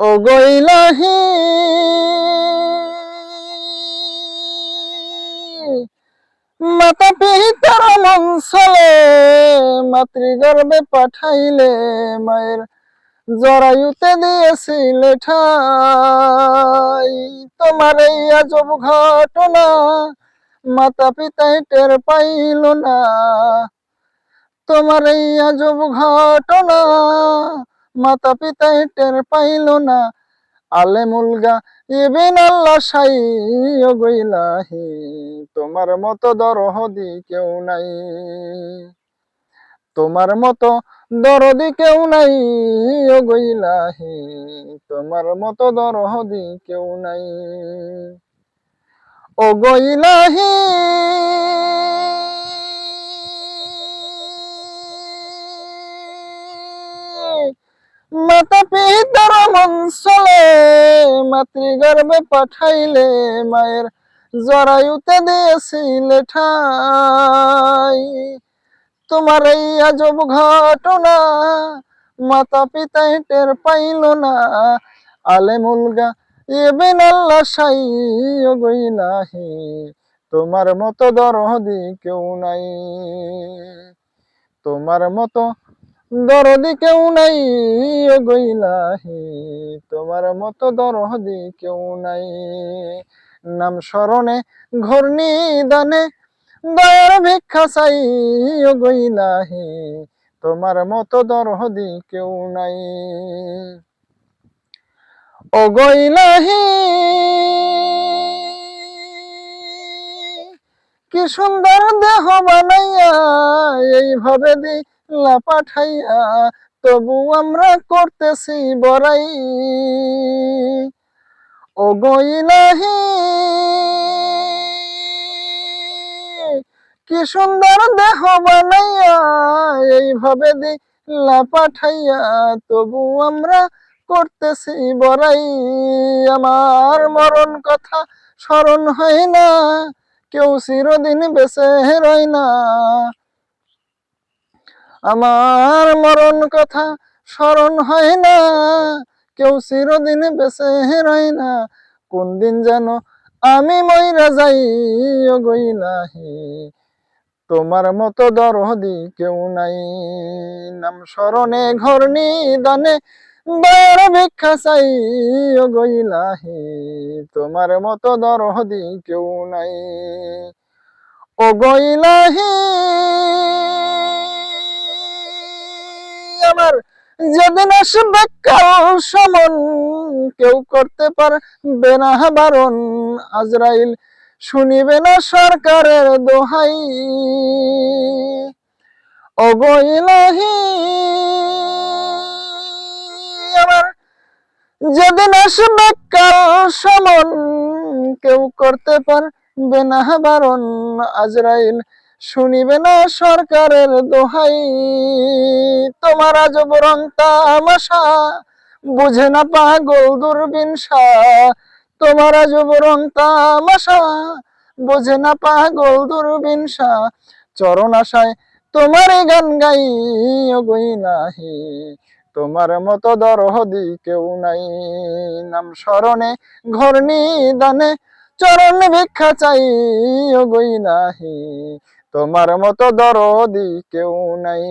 ও গইলাহি মাতা পিতার মনসলে মাতৃগর্ভে পাঠাইলে মায়ের জরায়ুতে দিয়েছিলে ঠাই। তোমার এই আজব ঘটনা মাতা পিতাই টের পাইল না। তোমার এই আজব ঘটনা মাতা পিতাই টের পাইল না। আলে মুলগা ইবিন আল্লাহ সাই গইলাহি, তোমার মতো দরহদি কেউ নাই। তোমার মতো দরদি কেউ নাই গইলাহি, তোমার মতো দরহদি কেউ নাই। ও গইলাহি মাতা পিতার মনসলে মাতৃগর্ভে পাঠাইলে মায়ের জরায়ুতে দিয়েছিলে ঠাই। তোমার এই আজব ঘটনা মাতা পিতাই টের পাইল না। আলে মুলগা গইলাহি তোমার মতো দরদি কেউ নাই। তোমার মতো দরদি কেউ নাই গইলাহি তোমার মতো দরদি কেউ নাই। নাম স্মরণে ঘূর্ণি দানে দয়ার ভিক্ষা চাই গইলাহি তোমার মতো দরদি কেউ নাই। ও গইলাহি কি সুন্দর দেহ বানাইয়া এইভাবে দিলা পাঠাইয়া তবু আমরা করতেছি বড়াই। ও গইলাহি কি সুন্দর দেহ বানাইয়া এইভাবে দিলা পাঠাইয়া তবু আমরা করতেছি বড়াই। আমার মরণ কথা স্মরণ হয় না, কেউ চিরদিন বেঁচে রয় না। আমার মরণ কথা স্মরণ হয় না। কেউ চিরদিন বেঁচে রয় না। কোন দিন যেন আমি মইরা যাই গইলাহি তোমার মতো দরদি কেউ নাই। নাম স্মরণে ঘর নিদানে বার ভিক্ষা চাই গইলাহি তোমার মতো দরদি কেউ নাই। ও গইলাহি আমার যেদিন আসবে কাল সমন, কেউ করতে পারবে না বারণ। আজরাইল শুনিবে না সরকারের দোহাই। ও গইলাহি আমার যেদিন আসবে কাল সমন, কেউ করতে পারবে না বারণ। আজরাইল শুনিবে না সরকারের দোহাই। তোমার আজব রং তামাশা বুঝে না পাগল দূরবীন তোমার আজব রং তামাশা বুঝে না পাগল দূরবীন চরণ আশায় তোমার গান গাই ও গইলাহি তোমার মতো দরহদি কেউ নাই। নাম স্মরণে, ঘর দানে চরণ ভিক্ষা চাই ও গইলাহি তোমার মতো দরদি কেউ নাই।